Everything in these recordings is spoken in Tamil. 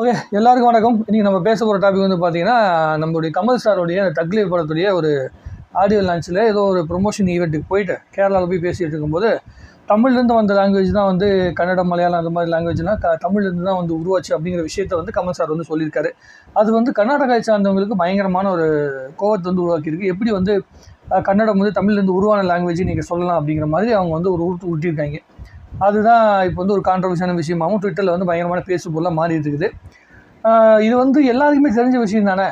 ஓகே எல்லாருக்கும் வணக்கம். இன்றைக்கி நம்ம பேச போகிற டாபிக் வந்து பார்த்தீங்கன்னா நம்மளுடைய கமல் சாருடைய தக்லி படத்துடைய ஒரு ஆடியோ லான்ச்சில் ஏதோ ஒரு ப்ரொமோஷன் ஈவெண்ட்டுக்கு போயிட்டு கேரளாவில் போய் பேசிகிட்டு இருக்கும்போது தமிழ்லேருந்து வந்த லாங்குவேஜ் தான் வந்து கன்னடம் மலையாளம் அந்த மாதிரி லாங்குவேஜ்னால் க தமிழ்லேருந்து தான் வந்து உருவாச்சு அப்படிங்கிற விஷயத்த வந்து கமல் சார் வந்து சொல்லியிருக்காரு. அது வந்து கர்நாடகாவை சார்ந்தவங்களுக்கு பயங்கரமான ஒரு கோவத்தை வந்து உருவாக்கியிருக்கு. எப்படி வந்து கன்னடம் வந்து தமிழ்லேருந்து உருவான லாங்குவேஜ் நீங்கள் சொல்லலாம் அப்படிங்கிற மாதிரி அவங்க வந்து ஒரு உருட்டு உருட்டியிருக்காங்க அதுதான் இப்போ வந்து ஒரு கான்ட்ரவர்ஷியான விஷயமாகவும் ட்விட்டரில் வந்து பயங்கரமான பேசு பொருளாக மாறிட்டு இருக்குது இது வந்து எல்லாருக்குமே தெரிஞ்ச விஷயம் தானே?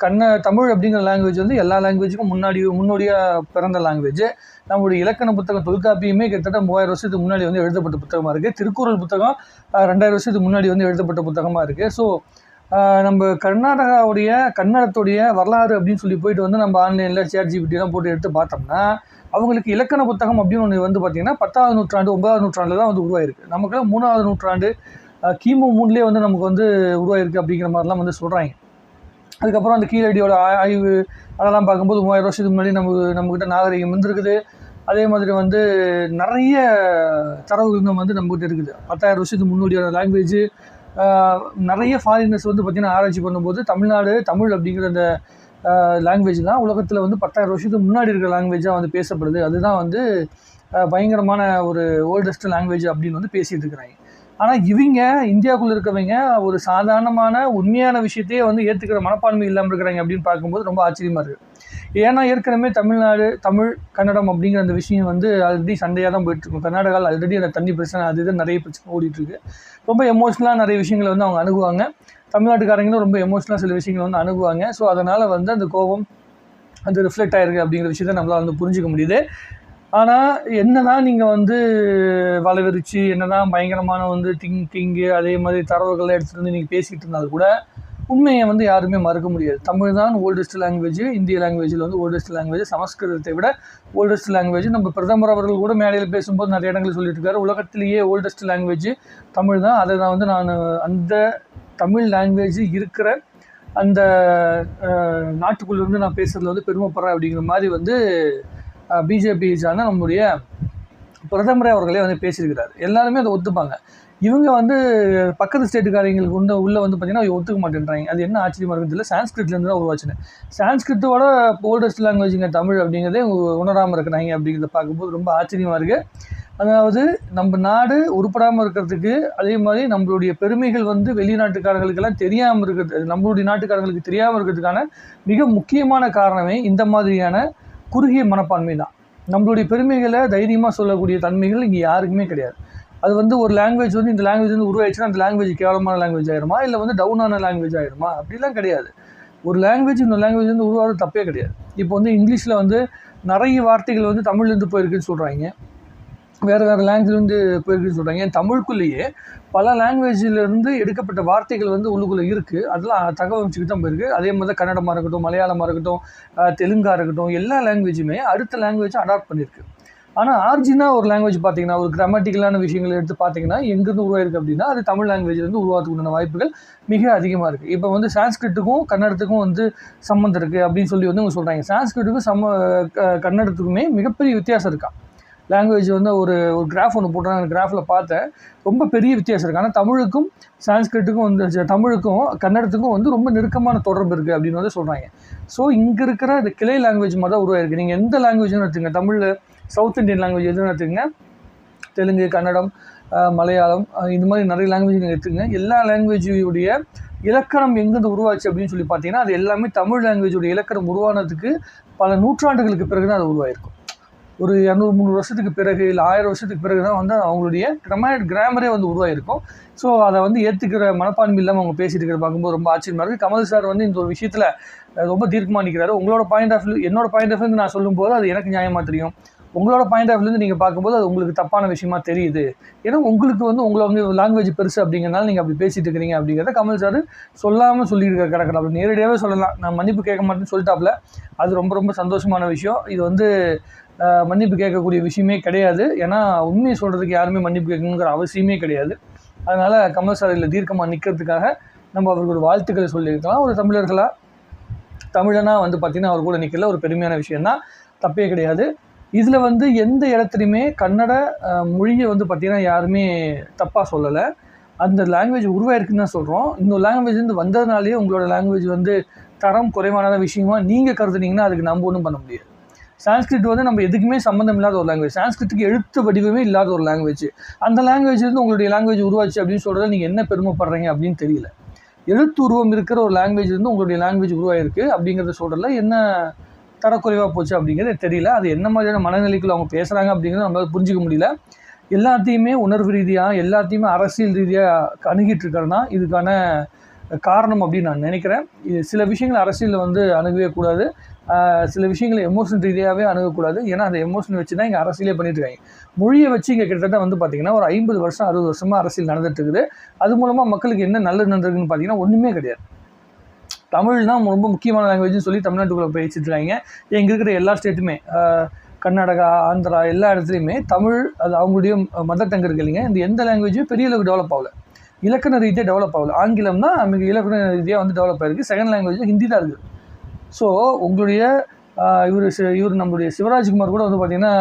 கண்ண தமிழ் அப்படிங்கிற லாங்குவேஜ் வந்து எல்லா லாங்குவேஜுக்கும் முன்னாடி முன்னோடியாக பிறந்த லாங்குவேஜ் நம்மளுடைய இலக்கண புத்தகம் தொல்காப்பியுமே கிட்டத்தட்ட மூவாயிரம் வருஷத்துக்கு முன்னாடி வந்து எழுதப்பட்ட புத்தகமாக இருக்குது திருக்குறள் புத்தகம் ரெண்டாயிரம் வருஷத்துக்கு முன்னாடி வந்து எழுதப்பட்ட புத்தகமாக இருக்குது ஸோ நம்ம கர்நாடகாவுடைய கன்னடத்துடைய வரலாறு அப்படின்னு சொல்லி போயிட்டு வந்து நம்ம ஆன்லைனில் சேட் ஜிபிடிலாம் போட்டு எடுத்து பார்த்தோம்னா அவங்களுக்கு இலக்கண புத்தகம் அப்படின்னு ஒன்று வந்து பார்த்திங்கன்னா பத்தாவது நூற்றாண்டு ஒன்பதாவது நூற்றாண்டில் தான் வந்து உருவாயிருக்கு. நமக்குலாம் மூணாவது நூற்றாண்டு கிமு மூணுலேயே வந்து நமக்கு வந்து உருவாயிருக்கு அப்படிங்கிற மாதிரிலாம் வந்து சொல்கிறாங்க அதுக்கப்புறம் அந்த கீழடியோட ஆய்வு அதெல்லாம் பார்க்கும்போது மூவாயிரம் வருஷத்துக்கு முன்னாடி நம்ம நம்மக்கிட்ட நாகரிகம் இருந்திருக்குது. அதே மாதிரி வந்து நிறைய தரவுகள் வந்து நம்மகிட்ட இருக்குது. பத்தாயிரம் வருஷத்துக்கு முன்னாடியோட லாங்குவேஜ் நிறைய ஃபாரினர்ஸ் வந்து பார்த்திங்கன்னா ஆராய்ச்சி பண்ணும்போது தமிழ்நாடு தமிழ் அப்படிங்கிற அந்த லாங்குவேஜ் தான். உலகத்தில் வந்து பத்தாயிரம் வருஷத்துக்கு முன்னாடி இருக்கிற லாங்குவேஜாக வந்து பேசப்படுது. அதுதான் வந்து பயங்கரமான ஒரு ஓல்டஸ்ட் லாங்குவேஜ் அப்படின்னு வந்து பேசிகிட்டு இருக்கிறாங்க. ஆனால் இவங்க இந்தியாவுக்குள்ளே இருக்கவங்க ஒரு சாதாரணமான உண்மையான விஷயத்தையே வந்து ஏற்றுக்கிற மனப்பான்மை இல்லாமல் இருக்கிறாங்க அப்படின்னு பார்க்கும்போது ரொம்ப ஆச்சரியமாக இருக்குது ஏன்னா ஏற்கனவே தமிழ்நாடு தமிழ் கன்னடம் அப்படிங்கிற அந்த விஷயம் வந்து ஆல்ரெடி சண்டையாக தான் போயிட்டுருக்கும் கர்நாடகாவில் ஆல்ரெடி அந்த தண்ணி பிரச்சனை அது இது நிறைய பிரச்சனை ஓடிட்டுருக்கு ரொம்ப எமோஷ்னலாக நிறைய விஷயங்களை வந்து அவங்க அணுகுவாங்க. தமிழ்நாட்டுக்காரங்களும் ரொம்ப எமோஷனலாக சில விஷயங்கள் வந்து அணுகுவாங்க. ஸோ அதனால் வந்து அந்த கோபம் அது ரிஃப்ளெக்ட் ஆயிருக்கு அப்படிங்கிற விஷயத்த நம்மளால் வந்து புரிஞ்சிக்க முடியுது. ஆனால் என்னதான் நீங்கள் வந்து வளவிரிச்சு என்னதான் பயங்கரமான வந்து திங்கிங்கு அதே மாதிரி தரவுகளை எடுத்துகிட்டு வந்து நீங்கள் பேசிக்கிட்டு இருந்தாலும் கூட உண்மையை வந்து யாருமே மறுக்க முடியாது. தமிழ் தான் ஓல்டஸ்ட் லாங்குவேஜ் இந்திய லாங்குவேஜில் வந்து ஓல்டஸ்ட் லாங்குவேஜ் சமஸ்கிருதத்தை விட ஓல்டஸ்ட் லாங்குவேஜ் நம்ம பிரதமர் அவர்கள் கூட மேடையில் பேசும்போது நிறைய இடங்கள் சொல்லிட்டு இருக்காரு. உலகத்திலேயே ஓல்டஸ்ட் லாங்குவேஜ் தமிழ் தான். அதை தான் வந்து நான் அந்த தமிழ் லாங்குவேஜ் இருக்கிற அந்த நாட்டுக்குள்ளேருந்து இருந்து நான் பேசுறதுல வந்து பெருமைப்படுறேன் அப்படிங்கிற மாதிரி வந்து பிஜேபி சார்ந்த நம்முடைய பிரதமரே அவர்களே வந்து பேசியிருக்கிறார். எல்லாருமே அதை ஒத்துப்பாங்க. இவங்க வந்து பக்கத்து ஸ்டேட்டுக்காரங்களுக்கு உள்ள உள்ளே வந்து பார்த்தீங்கன்னா அவங்க ஒத்துக்க மாட்டேன்றாங்க. அது என்ன ஆச்சரியமாக இருக்குது இல்லை சான்ஸ்கிரிட்லேருந்து தான் உருவாச்சுன்னு. சான்ஸ்கிரிட்டோட ஓல்டஸ்ட் லாங்குவேஜுங்க தமிழ் அப்படிங்கிறதே உணராமல் இருக்கிறாங்க அப்படிங்கிறத பார்க்கும்போது ரொம்ப ஆச்சரியமாக இருக்குது அதாவது நம்ம நாடு உருப்படாமல் இருக்கிறதுக்கு அதே மாதிரி நம்மளுடைய பெருமைகள் வந்து வெளிநாட்டுக்காரங்களுக்கெல்லாம் தெரியாமல் இருக்கிறது நம்மளுடைய நாட்டுக்காரங்களுக்கு தெரியாமல் இருக்கிறதுக்கான மிக முக்கியமான காரணமே இந்த மாதிரியான குறுகிய மனப்பான்மை தான். நம்மளுடைய பெருமைகளை தைரியமாக சொல்லக்கூடிய தன்மைகள் இங்கே யாருக்குமே கிடையாது. அது வந்து ஒரு லாங்குவேஜ் வந்து இந்த லாங்குவேஜ் வந்து உருவாயிடுச்சுன்னா அந்த லாங்குவேஜ் கேவலமான லாங்குவேஜ் ஆயிருமா? இல்லை வந்து டவுனான லாங்குவேஜ் ஆயிருமா? அப்படிலாம் கிடையாது. ஒரு லாங்குவேஜ் இந்த லாங்குவேஜ் வந்து உருவாகிறது தப்பே கிடையாது. இப்போ வந்து இங்கிலீஷில் வந்து நிறைய வார்த்தைகள் வந்து தமிழ்லேருந்து போயிருக்குன்னு சொல்கிறாங்க வேறு வேறு லாங்குவேஜ்லேருந்து போயிருக்குன்னு சொல்கிறாங்க ஏன் தமிழுக்குள்ளேயே பல லாங்குவேஜிலேருந்து எடுக்கப்பட்ட வார்த்தைகள் வந்து உள்ளுக்குள்ளே இருக்குது அதெல்லாம் தகவல் வச்சுக்கிட்டு தான் போயிருக்கு. அதே மாதிரி தான் கன்னடமாக இருக்கட்டும் மலையாளமாக இருக்கட்டும் தெலுங்காக இருக்கட்டும் எல்லா லாங்குவேஜுமே அடுத்த லாங்குவேஜை அடாப்ட் பண்ணியிருக்கு. ஆனால் ஆர்ஜினாக ஒரு லாங்குவேஜ் பார்த்தீங்கன்னா ஒரு கிராமட்டிக்கலான விஷயங்களை எடுத்து பார்த்தீங்கன்னா எங்கேருந்து உருவாயிருக்கு அப்படின்னா அது தமிழ் லாங்குவேஜ்லேருந்து உருவாக்குறதுக்கான வாய்ப்புகள் மிக அதிகமாக இருக்குது இப்போ வந்து சான்ஸ்கிரிட்டுக்கும் கன்னடத்துக்கும் வந்து சம்மந்தம் இருக்குது அப்படின்னு சொல்லி வந்து அவங்க சொல்கிறாங்க சான்ஸ்கிரிட்டுக்கும் சம்ம க- கன்னடத்துக்குமே மிகப்பெரிய வித்தியாசம் இருக்கா? லாங்குவேஜ் வந்து ஒரு ஒரு கிராஃப் ஒன்று போட்டாங்க அந்த கிராஃபில் பார்த்தேன். ரொம்ப பெரிய வித்தியாசம் இருக்குது ஆனால் தமிழுக்கும் சான்ஸ்கிரிட்டுக்கும் வந்து தமிழுக்கும் கன்னடத்துக்கும் வந்து ரொம்ப நெருக்கமான தொடர்பு இருக்குது அப்படின்னு வந்து சொல்கிறாங்க ஸோ இங்கே இருக்கிற இந்த கிளை லாங்குவேஜ் மாதிரி தான் உருவாயிருக்கு. நீங்கள் எந்த லாங்குவேஜ்னு எடுத்துங்க தமிழில் சவுத் இந்தியன் லாங்குவேஜ் எதுவும் எடுத்துங்க தெலுங்கு கன்னடம் மலையாளம் இந்த மாதிரி நிறைய லாங்குவேஜ் நீங்கள் எடுத்துங்க எல்லா லாங்குவேஜுடைய இலக்கணம் எங்கேருந்து உருவாச்சு அப்படின்னு சொல்லி பார்த்தீங்கன்னா அது எல்லாமே தமிழ் லாங்குவேஜோட இலக்கணம் உருவானதுக்கு பல நூற்றாண்டுகளுக்கு பிறகு தான் அது உருவாயிருக்கும் ஒரு இரநூறு முந்நூறு வருஷத்துக்கு பிறகு இல்லை ஆயிரம் வருஷத்துக்கு பிறகு தான் வந்து அவங்களுடைய கிராமர் கிராமரே வந்து உருவாயிருக்கும். ஸோ அதை வந்து ஏற்றுக்கிற மனப்பான்மை இல்லாமல் அவங்க பேசிட்டு இருக்கிற பார்க்கும்போது ரொம்ப ஆச்சரியமாக இருக்குது கமல் சார் வந்து இந்த ஒரு விஷயத்தில் ரொம்ப தீர்க்கமாக நிற்கிறாரு உங்களோட பாயிண்ட் ஆஃப் வியூ என்னோட பாயிண்ட் ஆஃப் வியூ நான் சொல்லும்போது அது எனக்கு நியாயமாக தெரியும். உங்களோட பாயிண்ட் ஆஃப் வியூலேருந்து நீங்கள் பார்க்கும்போது அது உங்களுக்கு தப்பான விஷயமா தெரியுது. ஏன்னா உங்களுக்கு வந்து உங்களோட லாங்குவேஜ் பெருசு அப்படிங்கிறனால நீங்கள் அப்படி பேசிட்டு இருக்கிறீங்க அப்படிங்கிறத கமல் சார் சொல்லாமல் சொல்லியிருக்க கிடக்கல அப்படி நேரடியாகவே சொல்லலாம். நான் மன்னிப்பு கேட்க மாட்டேன்னு சொல்லிட்டாப்ல அது ரொம்ப ரொம்ப சந்தோஷமான விஷயம். இது வந்து மன்னிப்பு கேட்கக்கூடிய விஷயமே கிடையாது. ஏன்னா உண்மையை சொல்கிறதுக்கு யாருமே மன்னிப்பு கேட்கணுங்கிற அவசியமே கிடையாது. அதனால் கமல் சார் இதில் தீர்க்கமாக நிற்கிறதுக்காக நம்ம அவருக்கு ஒரு வாழ்த்துக்களை சொல்லியிருக்கலாம். ஒரு தமிழர்களாக தமிழனா வந்து பார்த்திங்கன்னா அவர் கூட நிற்கல ஒரு பெருமையான விஷயந்தான் தப்பே கிடையாது. இதில் வந்து எந்த இடத்துலையுமே கன்னட மொழியை வந்து பார்த்திங்கன்னா யாருமே தப்பாக சொல்லலை. அந்த லாங்குவேஜ் உருவாயிருக்குன்னு தான் சொல்கிறோம் இந்த லாங்குவேஜ் வந்து வந்ததுனாலேயே உங்களோட லாங்குவேஜ் வந்து தரம் குறைவான விஷயமா நீங்கள் கருதுனீங்கன்னா அதுக்கு நம்ம ஒன்றும் பண்ண முடியாது. சான்ஸ்கிரிட் வந்து நம்ம எதுக்குமே சம்மந்தம் இல்லாத ஒரு லாங்குவேஜ் சான்ஸ்கிரிட்டுக்கு எழுத்து வடிவமே இல்லாத ஒரு லாங்குவேஜ் அந்த லாங்குவேஜ் வந்து உங்களுடைய லாங்குவேஜ் உருவாச்சு அப்படின்னு சொல்கிறத நீங்கள் என்ன பெருமைப்படுறீங்க அப்படின்னு தெரியல. எழுத்து உருவம் இருக்கிற ஒரு லாங்குவேஜ் வந்து உங்களுடைய லாங்குவேஜ் உருவாயிருக்கு அப்படிங்கிறத சொல்கிறதுல என்ன தரக்குறைவாக போச்சு அப்படிங்கிறது தெரியல. அது என்ன மாதிரியான மனநிலைக்குள்ள அவங்க பேசுகிறாங்க அப்படிங்கிறது நம்மளால் புரிஞ்சிக்க முடியல. எல்லாத்தையுமே உணர்வு ரீதியாக எல்லாத்தையுமே அரசியல் ரீதியாக அணுகிட்டிருக்கறதுனா இதுக்கான காரணம் அப்படின்னு நான் நினைக்கிறேன். இது சில விஷயங்கள் அரசியலில் வந்து அணுகவே கூடாது. சில விஷயங்களை எமோஷன் ரீதியாகவே அணுகக்கூடாது. ஏன்னா அந்த எமோஷன் வச்சு தான் இங்கே அரசியலே பண்ணிட்டுருக்காங்க மொழியை வச்சு இங்கே கிட்டத்தட்ட வந்து பார்த்திங்கன்னா ஒரு ஐம்பது வருஷம் அறுபது வருஷமாக அரசியல் நடந்துட்டு இருக்குது. அது மூலமாக மக்களுக்கு என்ன நல்லது நடந்திருக்குன்னு பார்த்தீங்கன்னா ஒன்றுமே கிடையாது. தமிழ் தான் ரொம்ப முக்கியமான லாங்குவேஜ்னு சொல்லி தமிழ்நாட்டுக்குள்ளே பேசிட்டு இருக்காங்க எங்கே இருக்கிற எல்லா ஸ்டேட்டுமே கர்நாடகா ஆந்திரா எல்லா இடத்துலையுமே தமிழ் அது அவங்களுடைய மதர் டங் இருக்கு இல்லைங்க. இந்த எந்த லாங்குவேஜும் பெரிய அளவுக்கு டெவலப் ஆகல. இலக்கண ரீதியாக டெவலப் ஆகல. ஆங்கிலம் தான் மிக இலக்கண ரீதியாக வந்து டெவலப் ஆயிருக்கு. செகண்ட் லாங்குவேஜ் ஹிந்தி தான் இருக்குது ஸோ உங்களுடைய இவர் இவர் நம்மளுடைய சிவராஜ்குமார் கூட வந்து பார்த்தீங்கன்னா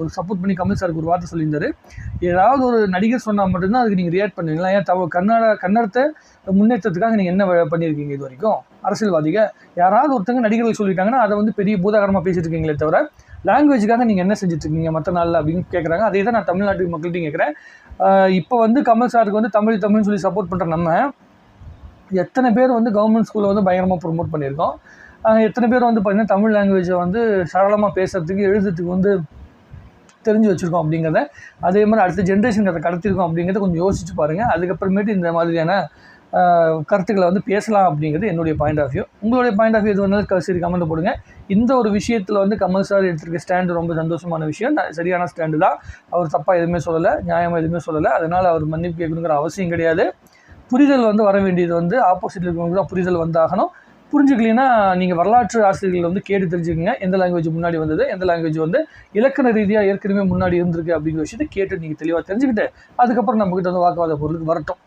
ஒரு சப்போர்ட் பண்ணி கமல் சாருக்கு ஒரு வார்த்தை சொல்லியிருந்தார். ஏதாவது ஒரு நடிகர் சொன்னால் மட்டும்தான் அதுக்கு நீங்கள் ரியாக்ட் பண்ணுவீங்களா? ஏன் தவ கன்னட கன்னடத்தை முன்னேற்றத்துக்காக நீங்கள் என்ன வ- பண்ணியிருக்கீங்க இது வரைக்கும்? அரசியல்வாதிக யாராவது ஒருத்தங்க நடிகர்கள் சொல்லிட்டாங்கன்னா அதை வந்து பெரிய பூதாகரமாக பேசிட்டு இருக்கீங்களே தவிர லாங்குவேஜுக்காக நீங்கள் என்ன செஞ்சுட்ருக்கீங்க மற்ற நாளில் அப்படின்னு கேட்குறாங்க அதே தான் நான் தமிழ்நாட்டு மக்கள்கிட்டையும் கேட்குறேன் இப்போ வந்து கமல் சாருக்கு வந்து தமிழ் தமிழ்னு சொல்லி சப்போர்ட் பண்ணுற நம்ம எத்தனை பேர் வந்து கவர்மெண்ட் ஸ்கூலில் வந்து பயங்கரமாக ப்ரொமோட் பண்ணியிருக்கோம். எத்தனை பேர் வந்து பார்த்திங்கன்னா தமிழ் லாங்குவேஜை வந்து சரளமாக பேசுறதுக்கு எழுதுறதுக்கு வந்து தெரிஞ்சு வச்சுருக்கோம் அப்படிங்கிறத அதே மாதிரி அடுத்த ஜென்ரேஷனுக்கு அதை கடத்திருக்கோம் அப்படிங்கிறத கொஞ்சம் யோசிச்சு பாருங்கள் அதுக்கப்புறமேட்டு இந்த மாதிரியான கருத்துக்களை வந்து பேசலாம் அப்படிங்கிறது என்னுடைய பாயிண்ட் ஆஃப் வியூ உங்களுடைய பாயிண்ட் ஆஃப் வியூ எது வந்தாலும் சரி கமெண்ட் போடுங்க. இந்த ஒரு விஷயத்தில் வந்து கமல் சார் எடுத்திருக்க ஸ்டாண்டு ரொம்ப சந்தோஷமான விஷயம். சரியான ஸ்டாண்டு தான். அவர் தப்பாக எதுவுமே சொல்லலை நியாயமாக எதுவுமே சொல்லலை. அதனால் அவர் மன்னிப்பு கேட்கணுங்கிற அவசியம் கிடையாது. புரிதல் வந்து வர வேண்டியது வந்து ஆப்போசிட்டில் இருக்கிறவங்களுக்கு தான் புரிதல் வந்தாகணும். புரிஞ்சுக்கலைன்னா நீங்கள் வரலாற்று ஆசிரியர்கள் வந்து கேட்டு தெரிஞ்சுக்கோங்க. எந்த லாங்குவேஜ் முன்னாடி வந்தது எந்த லாங்குவேஜ் வந்து இலக்கண ரீதியாக ஏற்கனவே முன்னாடி இருந்திருக்கு அப்படிங்கிற விஷயத்தை கேட்டு நீங்கள் தெளிவாக தெரிஞ்சுக்கிட்டு அதுக்கப்புறம் நம்மக்கிட்ட வந்து வாக்குவாத பொருளுக்கு வரட்டும்.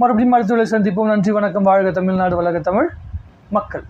மறுபடியும் அடுத்த சந்திப்போம். நன்றி வணக்கம். வாழ்க தமிழ்நாடு வளர்க தமிழ் மக்கள்.